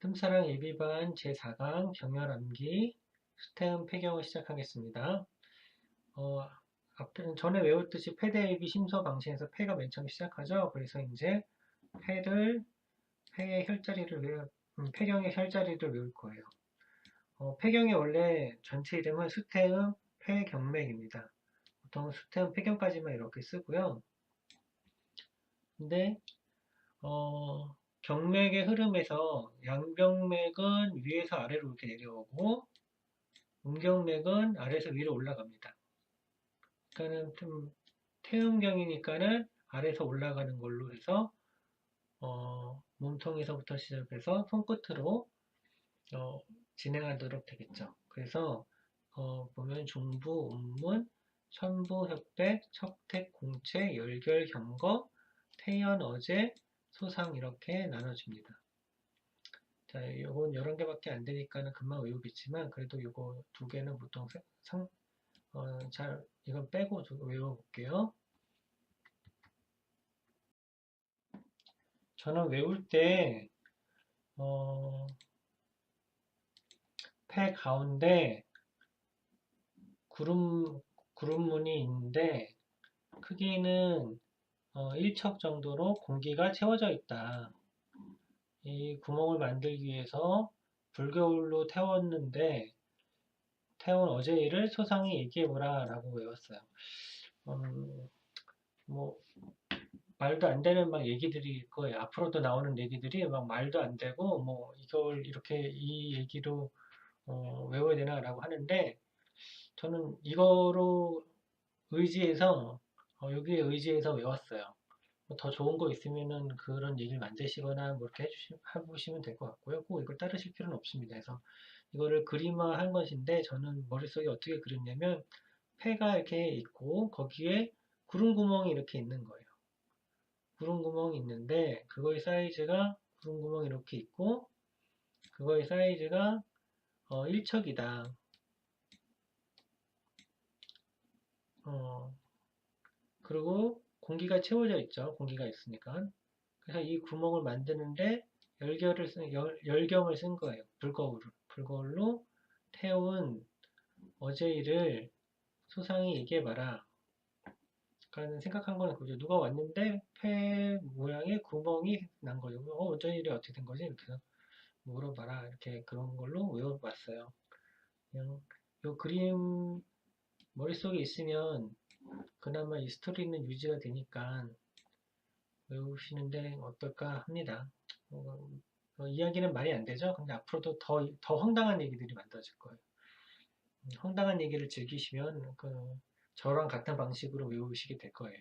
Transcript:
뜸사랑 예비반 제4강 경혈암기 수태음 폐경을 시작하겠습니다. 어, 앞에 전에 외웠듯이 폐대 예비 심서 방식에서 폐가 맨 처음 시작하죠. 그래서 이제 폐를 폐의 혈자리를 외 음, 폐경의 혈자리를 외울 거예요. 어, 폐경의 원래 전체 이름은 수태음 폐경맥입니다. 보통 수태음 폐경까지만 이렇게 쓰고요. 근데 어, 경맥의 흐름에서 양경맥은 위에서 아래로 이렇게 내려오고 음경맥은 아래에서 위로 올라갑니다. 그러니까는 좀 태음경이니까는 아래에서 올라가는 걸로 해서 어, 몸통에서부터 시작해서 손끝으로 어, 진행하도록 되겠죠. 그래서 어, 보면 중부, 음문, 천부, 혈백, 척택, 공체, 열결, 경거, 태연, 어제, 소상 이렇게 나눠줍니다. 자, 요건 11개밖에 안 되니까는 금방 외우겠지만 그래도 요거 두 개는 보통 상, 어, 잘 이건 빼고 외워볼게요. 저는 외울 때 어, 폐 가운데 구름 구름문이 있는데 크기는 어, 1척 정도로 공기가 채워져 있다. 이 구멍을 만들기 위해서 불겨울로 태웠는데 태운 어제 일을 소상히 얘기해보라 라고 외웠어요. 음, 뭐 말도 안 되는 막 얘기들이 거예요. 앞으로도 나오는 얘기들이 막 말도 안 되고 뭐 이걸 이렇게 이 얘기로 어, 외워야 되나 라고 하는데 저는 이거로 의지해서 어, 여기에 의지해서 외웠어요. 뭐 더 좋은 거 있으면은 그런 얘기를 만드시거나 뭐 이렇게 해주시, 해보시면 될 것 같고요. 꼭 이걸 따르실 필요는 없습니다. 그래서 이거를 그림화 한 것인데 저는 머릿속에 어떻게 그렸냐면 폐가 이렇게 있고 거기에 구름 구멍이 이렇게 있는 거예요. 구름 구멍이 있는데 그거의 사이즈가 구름 구멍이 이렇게 있고 그거의 사이즈가 어, 1척이다. 어, 그리고 공기가 채워져 있죠. 공기가 있으니까. 그래서 이 구멍을 만드는데 열결을 쓴, 열, 열경을 쓴 거예요. 불거울을. 불거울로 태운 어제 일을 소상히 얘기해 봐라. 그러니까 생각한 거는 그죠. 누가 왔는데 폐 모양의 구멍이 난 거죠. 어, 어제 일이 어떻게 된 거지? 이렇게 물어봐라. 이렇게 그런 걸로 외워봤어요. 그냥 요 그림 머릿속에 있으면 그나마 이 스토리는 유지가 되니까 외우시는데 어떨까 합니다. 어, 어, 이야기는 말이 안 되죠? 근데 앞으로도 더, 더 황당한 얘기들이 만들어질 거예요. 음, 황당한 얘기를 즐기시면 그 저랑 같은 방식으로 외우시게 될 거예요.